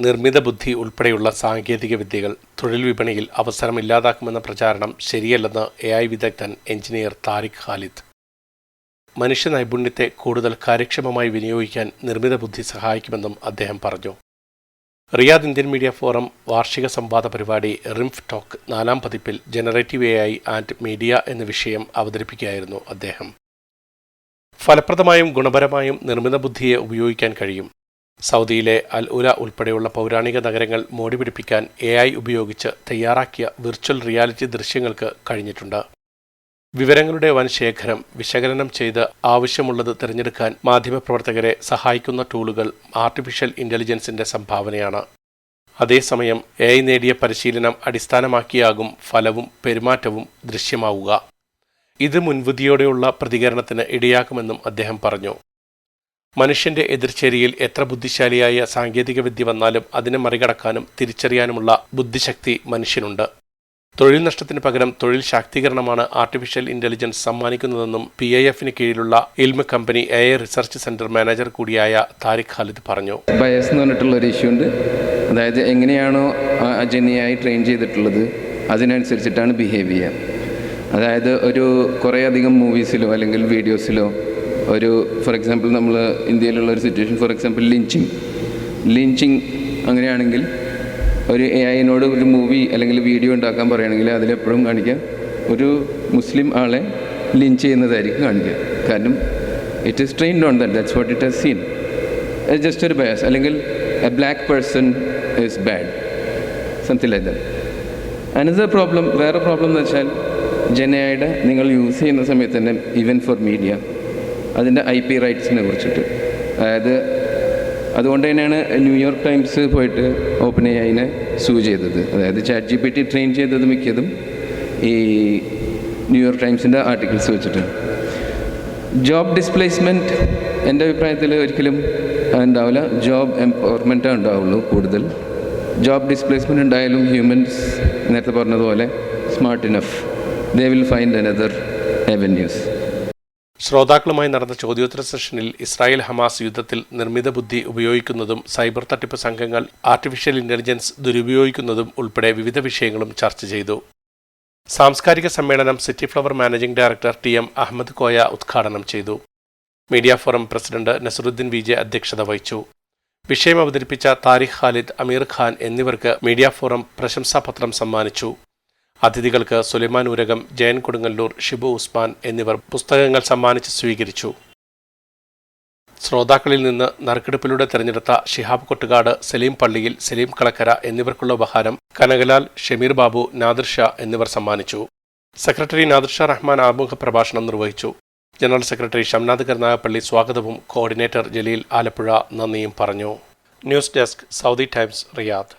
നിർമ്മിത ബുദ്ധി ഉൾപ്പെടെയുള്ള സാങ്കേതിക വിദ്യകൾ തൊഴിൽ വിപണിയിൽ അവസരം ഇല്ലാതാക്കുമെന്ന പ്രചാരണം ശരിയല്ലെന്ന് എ ഐ വിദഗ്ധൻ എഞ്ചിനീയർ താരിഖ് ഖാലിദ്. മനുഷ്യ നൈപുണ്യത്തെ കൂടുതൽ കാര്യക്ഷമമായി വിനിയോഗിക്കാൻ നിർമ്മിത ബുദ്ധി സഹായിക്കുമെന്നും അദ്ദേഹം പറഞ്ഞു. റിയാദ് ഇന്ത്യൻ മീഡിയ ഫോറം വാർഷിക സംവാദ പരിപാടി റിംഫ് ടോക്ക് നാലാം പതിപ്പിൽ generative A I and media എന്ന വിഷയം അവതരിപ്പിക്കുകയായിരുന്നു അദ്ദേഹം. ഫലപ്രദമായും ഗുണപരമായും നിർമ്മിത ബുദ്ധിയെ ഉപയോഗിക്കാൻ കഴിയും. സൗദിയിലെ അൽ ഉല ഉൾപ്പെടെയുള്ള പൗരാണിക നഗരങ്ങൾ മോടി പിടിപ്പിക്കാൻ എ ഐ ഉപയോഗിച്ച് തയ്യാറാക്കിയ വിർച്വൽ റിയാലിറ്റി ദൃശ്യങ്ങൾക്ക് കഴിഞ്ഞിട്ടുണ്ട്. വിവരങ്ങളുടെ വൻ ശേഖരം വിശകലനം ചെയ്ത് ആവശ്യമുള്ളത് തിരഞ്ഞെടുക്കാൻ മാധ്യമപ്രവർത്തകരെ സഹായിക്കുന്ന ടൂളുകൾ ആർട്ടിഫിഷ്യൽ ഇന്റലിജൻസിന്റെ സംഭാവനയാണ്. അതേസമയം എ ഐ നേടിയ പരിശീലനം അടിസ്ഥാനമാക്കിയാകും ഫലവും പെരുമാറ്റവും ദൃശ്യമാവുക. ഇത് മുൻവിധിയോടെയുള്ള പ്രതികരണത്തിന് ഇടയാക്കുമെന്നും അദ്ദേഹം പറഞ്ഞു. മനുഷ്യന്റെ എതിർചേരിയിൽ എത്ര ബുദ്ധിശാലിയായ സാങ്കേതിക വിദ്യ വന്നാലും അതിനെ മറികടക്കാനും തിരിച്ചറിയാനുമുള്ള ബുദ്ധിശക്തി മനുഷ്യനുണ്ട്. തൊഴിൽ നഷ്ടത്തിന് പകരം തൊഴിൽ ശാക്തീകരണമാണ് ആർട്ടിഫിഷ്യൽ ഇന്റലിജൻസ് സമ്മാനിക്കുന്നതെന്നും പി ഐ എഫിന് കീഴിലുള്ള Ilma company A I research centre manager കൂടിയായ താരിഖ് ഖാലിദ് പറഞ്ഞു. ബയസ് എന്ന് പറഞ്ഞിട്ടുള്ള ഒരു ഇഷ്യൂ ഉണ്ട്. അതായത് എങ്ങനെയാണോ അജനിയായി ട്രെയിൻ ചെയ്തിട്ടുള്ളത് അതിനനുസരിച്ചിട്ടാണ് ബിഹേവ് ചെയ്യുക അതായത് ഒരു കുറേയധികം മൂവീസിലോ അല്ലെങ്കിൽ വീഡിയോസിലോ ഒരു ഫോർ എക്സാമ്പിൾ നമ്മൾ ഇന്ത്യയിലുള്ള ഒരു situation for example lynching lynching അങ്ങനെയാണെങ്കിൽ ഒരു എ ഐനോട് ഒരു മൂവി അല്ലെങ്കിൽ വീഡിയോ ഉണ്ടാക്കാൻ പറയുകയാണെങ്കിൽ അതിലെപ്പോഴും കാണിക്കുക ഒരു മുസ്ലിം ആളെ ലിഞ്ച് ചെയ്യുന്നതായിരിക്കും കാണിക്കുക. കാരണം it is trained on that that's what it has seen just ഒരു ബയസ് അല്ലെങ്കിൽ a black person is bad something like that another problem വേറെ പ്രോബ്ലം എന്ന് വെച്ചാൽ ജനയുടെ നിങ്ങൾ യൂസ് ചെയ്യുന്ന സമയത്ത് തന്നെ ഈവൻ ഫോർ മീഡിയ അതിന്റെ ഐ പി റൈറ്റ്സിനെ കുറിച്ചിട്ട്. അതായത് അതുകൊണ്ട് തന്നെയാണ് ന്യൂയോർക്ക് ടൈംസ് പോയിട്ട് ഓപ്പൺ എ ഐനെ സൂ ചെയ്തത്. അതായത് chat G P T train ചെയ്തത് മിക്കതും ഈ ന്യൂയോർക്ക് ടൈംസിന്റെ ആർട്ടിക്കിൾസ് വെച്ചിട്ട്. ജോബ് ഡിസ്പ്ലേസ്മെന്റ് എന്റെ അഭിപ്രായത്തിൽ ഒരിക്കലും ഉണ്ടാവില്ല ജോബ് എംപവർമെന്റേ ഉണ്ടാവുള്ളൂ കൂടുതൽ. ജോബ് ഡിസ്പ്ലേസ്മെന്റ് ഉണ്ടായാലും ഹ്യൂമൻസ് നേരത്തെ പറഞ്ഞതുപോലെ smart enough. They will find another avenues ശ്രോതാക്കളുമായി നടന്ന ചോദ്യോത്തര സെഷനിൽ ഇസ്രായേൽ ഹമാസ് യുദ്ധത്തിൽ നിർമ്മിത ബുദ്ധി ഉപയോഗിക്കുന്നതും സൈബർ തട്ടിപ്പ് സംഘങ്ങൾ ആർട്ടിഫിഷ്യൽ ഇന്റലിജൻസ് ദുരുപയോഗിക്കുന്നതും ഉൾപ്പെടെ വിവിധ വിഷയങ്ങളും ചർച്ച ചെയ്തു. സാംസ്കാരിക സമ്മേളനം city flower managing director T M Ahmed Koya ഉദ്ഘാടനം ചെയ്തു. Media forum president Nasaruddin V അധ്യക്ഷത വഹിച്ചു. വിഷയം അവതരിപ്പിച്ച താരിഖ് ഖാലിദ് അമീർ ഖാൻ എന്നിവർക്ക് മീഡിയ ഫോറം പ്രശംസാപത്രം സമ്മാനിച്ചു. അതിഥികൾക്ക് സുലൈമാൻ ഉരകം ജയൻ കൊടുങ്ങല്ലൂർ ഷിബു ഉസ്മാൻ എന്നിവർ പുസ്തകങ്ങൾ സമ്മാനിച്ച് സ്വീകരിച്ചു. ശ്രോതാക്കളിൽ നിന്ന് നറുക്കെടുപ്പിലൂടെ തെരഞ്ഞെടുത്ത ഷിഹാബ് കൊട്ടുകാട് സലീം പള്ളിയിൽ സലീം കളക്കര എന്നിവർക്കുള്ള ഉപഹാരം കനകലാൽ ഷമീർ ബാബു നാദിർ ഷാ എന്നിവർ സമ്മാനിച്ചു. സെക്രട്ടറി നാദിർ ഷാ റഹ്മാൻ ആമുഖ പ്രഭാഷണം നിർവഹിച്ചു. ജനറൽ സെക്രട്ടറി ഷംനാഥ് കരുനാഗപ്പള്ളി സ്വാഗതവും കോർഡിനേറ്റർ ജലീൽ ആലപ്പുഴ നന്ദിയും പറഞ്ഞു. News desk Saudi Times Riyadh.